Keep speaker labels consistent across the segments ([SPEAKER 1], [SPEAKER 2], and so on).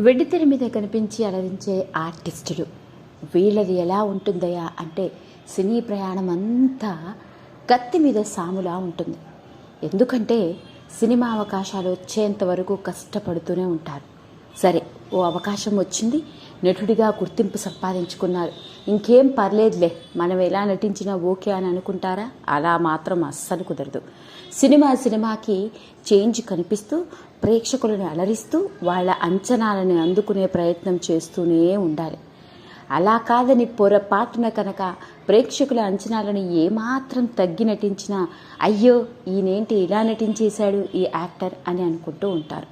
[SPEAKER 1] వెండితెర మీద కనిపించి అలరించే ఆర్టిస్టులు. వీళ్ళది ఎలా ఉంటుందయ్యా అంటే సినీ ప్రయాణం అంతా కత్తి మీద సాములా ఉంటుంది. ఎందుకంటే సినిమా అవకాశాలు వచ్చేంత వరకు కష్టపడుతూనే ఉంటారు. సరే ఓ అవకాశం వచ్చింది నటుడిగా గుర్తింపు సంపాదించుకున్నారు. ఇంకేం పర్లేదులే మనం ఎలా నటించినా ఓకే అని అనుకుంటారా? అలా మాత్రం అస్సలు కుదరదు. సినిమా సినిమాకి చేంజ్ కనిపిస్తూ ప్రేక్షకులను అలరిస్తూ వాళ్ళ అంచనాలను అందుకునే ప్రయత్నం చేస్తూనే ఉండాలి. అలా కాదని పొరపాటున కనుక ప్రేక్షకుల అంచనాలను ఏమాత్రం తగ్గి నటించినా అయ్యో ఈయనేంటి ఇలా నటించేశాడు ఈ యాక్టర్ అని అనుకుంటూ ఉంటారు.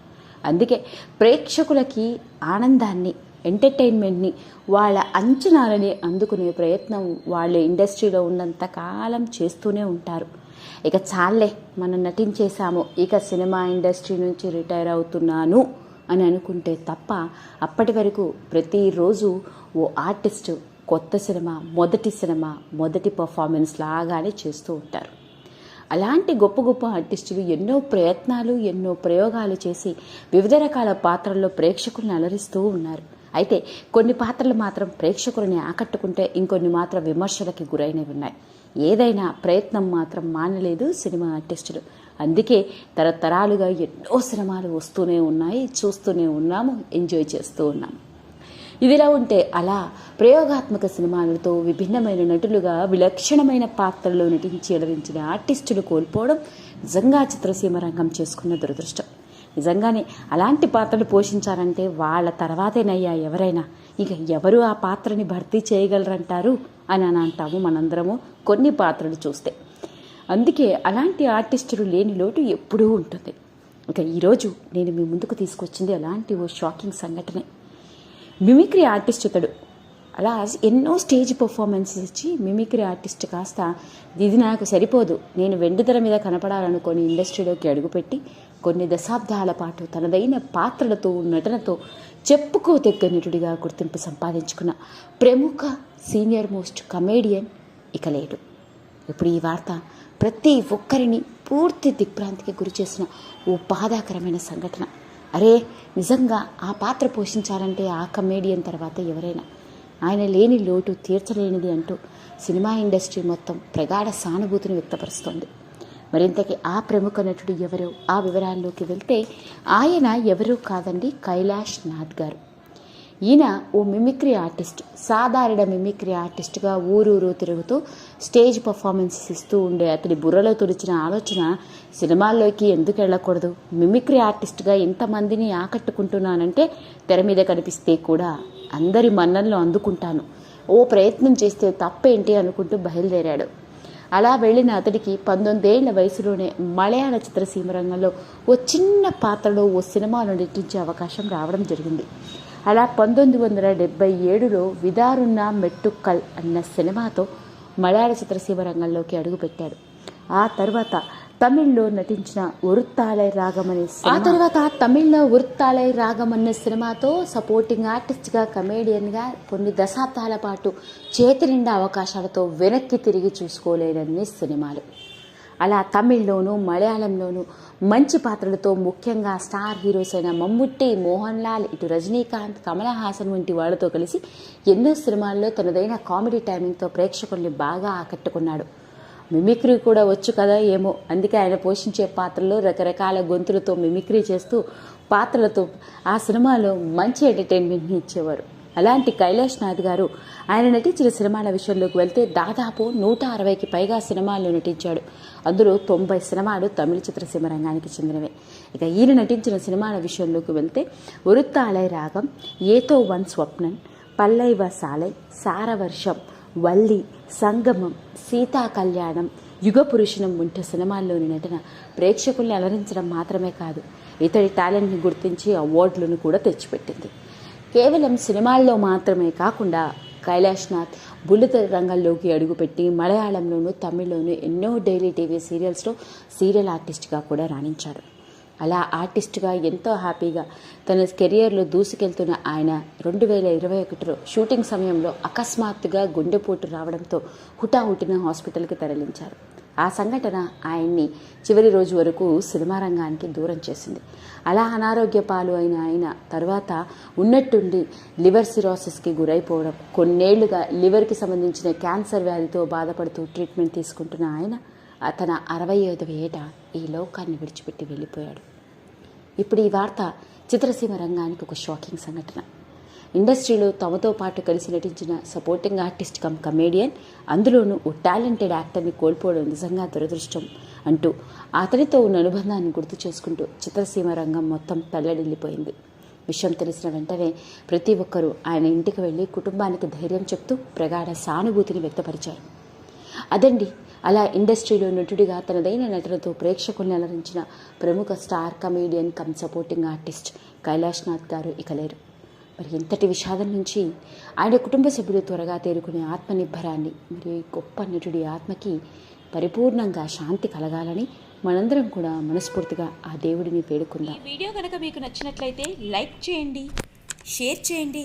[SPEAKER 1] అందుకే ప్రేక్షకులకి ఆనందాన్ని ఎంటర్టైన్మెంట్ని వాళ్ళ అంచనాలని అందుకునే ప్రయత్నం వాళ్ళ ఇండస్ట్రీలో ఉన్నంత కాలం చేస్తూనే ఉంటారు. ఇక చాలే మనం నటించేశాము. ఇక సినిమా ఇండస్ట్రీ నుంచి రిటైర్ అవుతున్నాను అని అనుకుంటే తప్ప అప్పటి వరకు ప్రతిరోజు ఓ ఆర్టిస్ట్ కొత్త సినిమా మొదటి సినిమా మొదటి పర్ఫార్మెన్స్ లాగానే చేస్తూ ఉంటారు. అలాంటి గొప్ప గొప్ప ఆర్టిస్టులు ఎన్నో ప్రయత్నాలు ఎన్నో ప్రయోగాలు చేసి వివిధ రకాల పాత్రల్లో ప్రేక్షకులను అలరిస్తూ ఉన్నారు. అయితే కొన్ని పాత్రలు మాత్రం ప్రేక్షకులని ఆకట్టుకుంటే ఇంకొన్ని మాత్రం విమర్శలకి గురైనవి ఉన్నాయి. ఏదైనా ప్రయత్నం మాత్రం మానలేదు సినిమా ఆర్టిస్టులు. అందుకే తరతరాలుగా ఎన్నో సినిమాలు వస్తూనే ఉన్నాయి చూస్తూనే ఉన్నాము ఎంజాయ్ చేస్తూ ఉన్నాము. ఇదిలా ఉంటే అలా ప్రయోగాత్మక సినిమాలతో విభిన్నమైన నటులుగా విలక్షణమైన పాత్రల్లో నటించి అలరించిన ఆర్టిస్టులు కోల్పోవడం నిజంగా చిత్రసీమ రంగం చేసుకున్న దురదృష్టం. నిజంగానే అలాంటి పాత్రలు పోషించారంటే వాళ్ళ తర్వాతేనయ్యా ఎవరైనా. ఇక ఎవరు ఆ పాత్రని భర్తీ చేయగలరంటారు అని అని అంటాము మనందరము కొన్ని పాత్రలు చూస్తే. అందుకే అలాంటి ఆర్టిస్టులు లేని లోటు ఎప్పుడూ ఉంటుంది. ఇక ఈరోజు నేను మీ ముందుకు తీసుకొచ్చింది అలాంటి ఓ షాకింగ్ సంఘటనే. మిమిక్రీ ఆర్టిస్ట్ ఇతడు అలా ఎన్నో స్టేజ్ పర్ఫార్మెన్సెస్ ఇచ్చి మిమిక్రీ ఆర్టిస్ట్ కాస్త ఇది నాకు సరిపోదు. నేను వెండితెర మీద కనపడాలనుకొని ఇండస్ట్రీలోకి అడుగుపెట్టి కొన్ని దశాబ్దాల పాటు తనదైన పాత్రలతో నటనతో చెప్పుకోదగ్గ నటుడిగా గుర్తింపు సంపాదించుకున్న ప్రముఖ సీనియర్ మోస్ట్ కమేడియన్ ఇక లేడు. ఇప్పుడు ఈ వార్త ప్రతి ఒక్కరిని పూర్తి దిగ్భ్రాంతికి గురి చేసిన ఓ బాధాకరమైన సంఘటన. అరే నిజంగా ఆ పాత్ర పోషించాలంటే ఆ కమేడియన్ తర్వాత ఎవరైనా ఆయన లేని లోటు తీర్చలేనిది అంటూ సినిమా ఇండస్ట్రీ మొత్తం ప్రగాఢ సానుభూతిని వ్యక్తపరుస్తోంది. మరింతకి ఆ ప్రముఖ నటుడు ఎవరో ఆ వివరాల్లోకి వెళ్తే ఆయన ఎవరూ కాదండి కైలాష్ నాథ్ గారు. ఈయన ఓ మిమిక్రీ ఆర్టిస్ట్ సాధారణ మిమిక్రీ ఆర్టిస్ట్గా ఊరూరు తిరుగుతూ స్టేజ్ పర్ఫార్మెన్సెస్ ఇస్తూ ఉండే అతడి బుర్రలో తుడిచిన ఆలోచన సినిమాల్లోకి ఎందుకు వెళ్ళకూడదు? మిమిక్రీ ఆర్టిస్ట్గా ఎంతమందిని ఆకట్టుకుంటున్నానంటే తెర మీద కనిపిస్తే కూడా అందరి మన్నల్లో అందుకుంటాను. ఓ ప్రయత్నం చేస్తే తప్పేంటి అనుకుంటూ బయలుదేరాడు. అలా వెళ్ళిన అతడికి పంతొమ్మిదేళ్ళ వయసులోనే మలయాళ చిత్రసీమ రంగంలో ఓ చిన్న పాత్రలో ఓ సినిమాలో నటించే అవకాశం రావడం జరిగింది. అలా పంతొమ్మిది వందల డెబ్బై ఏడులో విదారున్న మెట్టుక్కల్ అన్న సినిమాతో మలయాళ చిత్రసీమ రంగంలోకి అడుగుపెట్టాడు. ఆ తర్వాత తమిళ్ళో నటించిన ఉరుత్తాలై రాగం అనే ఆ తర్వాత తమిళ్ళో ఉరుత్తాలై రాగం అన్న సినిమాతో సపోర్టింగ్ ఆర్టిస్ట్గా కమేడియన్గా కొన్ని దశాబ్దాల పాటు చేతి నిండా అవకాశాలతో వెనక్కి తిరిగి చూసుకోలేనన్ని సినిమాలు. అలా తమిళ్ళోనూ మలయాళంలోనూ మంచి పాత్రలతో ముఖ్యంగా స్టార్ హీరోస్ అయిన మమ్ముట్టి మోహన్ లాల్ ఇటు రజనీకాంత్ కమల్ హాసన్ వంటి వాళ్ళతో కలిసి ఎన్నో సినిమాల్లో తనదైన కామెడీ టైమింగ్తో ప్రేక్షకుల్ని బాగా ఆకట్టుకున్నాడు. మిమిక్రీ కూడా వచ్చు కదా ఏమో. అందుకే ఆయన పోషించే పాత్రలో రకరకాల గొంతులతో మిమిక్రీ చేస్తూ పాత్రలతో ఆ సినిమాలో మంచి ఎంటర్టైన్మెంట్ని ఇచ్చేవారు. అలాంటి కైలాష్ నాథ్ గారు ఆయన నటించిన సినిమాల విషయంలోకి వెళ్తే దాదాపు నూట అరవైకి పైగా సినిమాల్లో నటించాడు. అందులో తొంభై సినిమాలు తమిళ చిత్రసీమ రంగానికి చెందినవే. ఇక ఈయన నటించిన సినిమాల విషయంలోకి వెళ్తే ఉరుత్తాలై రాగం ఏతో వన్ స్వప్నన్ పల్లైవ సాలై సారవర్షం వల్లి సంగమం సీతా కళ్యాణం యుగ పురుషనం వంటి సినిమాల్లోని నటన ప్రేక్షకుల్ని అలరించడం మాత్రమే కాదు ఇతడి టాలెంట్ని గుర్తించి అవార్డులను కూడా తెచ్చిపెట్టింది. కేవలం సినిమాల్లో మాత్రమే కాకుండా కైలాష్నాథ్ బుల్లిత రంగంలోకి అడుగుపెట్టి మలయాళంలోనూ తమిళ్ళోనూ ఎన్నో డైలీ టీవీ సీరియల్స్లో సీరియల్ ఆర్టిస్ట్గా కూడా రాణించారు అలా ఆర్టిస్ట్గా ఎంతో హ్యాపీగా తన కెరియర్లో దూసుకెళ్తున్న ఆయన రెండు వేల ఇరవై ఒకటిలో షూటింగ్ సమయంలో అకస్మాత్తుగా గుండెపోటు రావడంతో హుటాహుటిన హాస్పిటల్కి తరలించారు. ఆ సంఘటన ఆయన్ని చివరి రోజు వరకు సినిమా రంగానికి దూరం చేసింది. అలా అనారోగ్య పాలు అయిన ఆయన తర్వాత ఉన్నట్టుండి లివర్ సిరోసిస్కి గురైపోవడం కొన్నేళ్ళుగా లివర్కి సంబంధించిన క్యాన్సర్ వ్యాధితో బాధపడుతూ ట్రీట్మెంట్ తీసుకుంటున్న ఆయన తన అరవై ఐదవ ఏట ఈ లోకాన్ని విడిచిపెట్టి వెళ్ళిపోయాడు. ఇప్పుడు ఈ వార్త చిత్రసీమ రంగానికి ఒక షాకింగ్ సంఘటన. ఇండస్ట్రీలో తమతో పాటు కలిసి నటించిన సపోర్టింగ్ ఆర్టిస్ట్ కమ్ కమేడియన్ అందులోనూ ఓ టాలెంటెడ్ యాక్టర్ని కోల్పోవడం నిజంగా దురదృష్టం అంటూ అతనితో ఉన్న అనుబంధాన్ని గుర్తు చేసుకుంటూ చిత్రసీమ రంగం మొత్తం తల్లడిల్లిపోయింది. విషయం తెలిసిన వెంటనే ప్రతి ఒక్కరూ ఆయన ఇంటికి వెళ్ళి కుటుంబానికి ధైర్యం చెప్తూ ప్రగాఢ సానుభూతిని వ్యక్తపరిచారు. అదండి అలా ఇండస్ట్రీలో నటుడిగా తనదైన నటనతో ప్రేక్షకుల్ని అలరించిన ప్రముఖ star comedian cum supporting artist Kailash Nath గారు ఇక లేరు. మరి ఇంతటి విషాదం నుంచి ఆయన కుటుంబ సభ్యులు త్వరగా తేరుకునే ఆత్మనిర్భరాన్ని మరియు గొప్ప నటుడి ఆత్మకి పరిపూర్ణంగా శాంతి కలగాలని మనందరం కూడా మనస్ఫూర్తిగా ఆ దేవుడిని వేడుకుందాం.
[SPEAKER 2] ఈ వీడియో కనుక మీకు నచ్చినట్లయితే లైక్ చేయండి షేర్ చేయండి.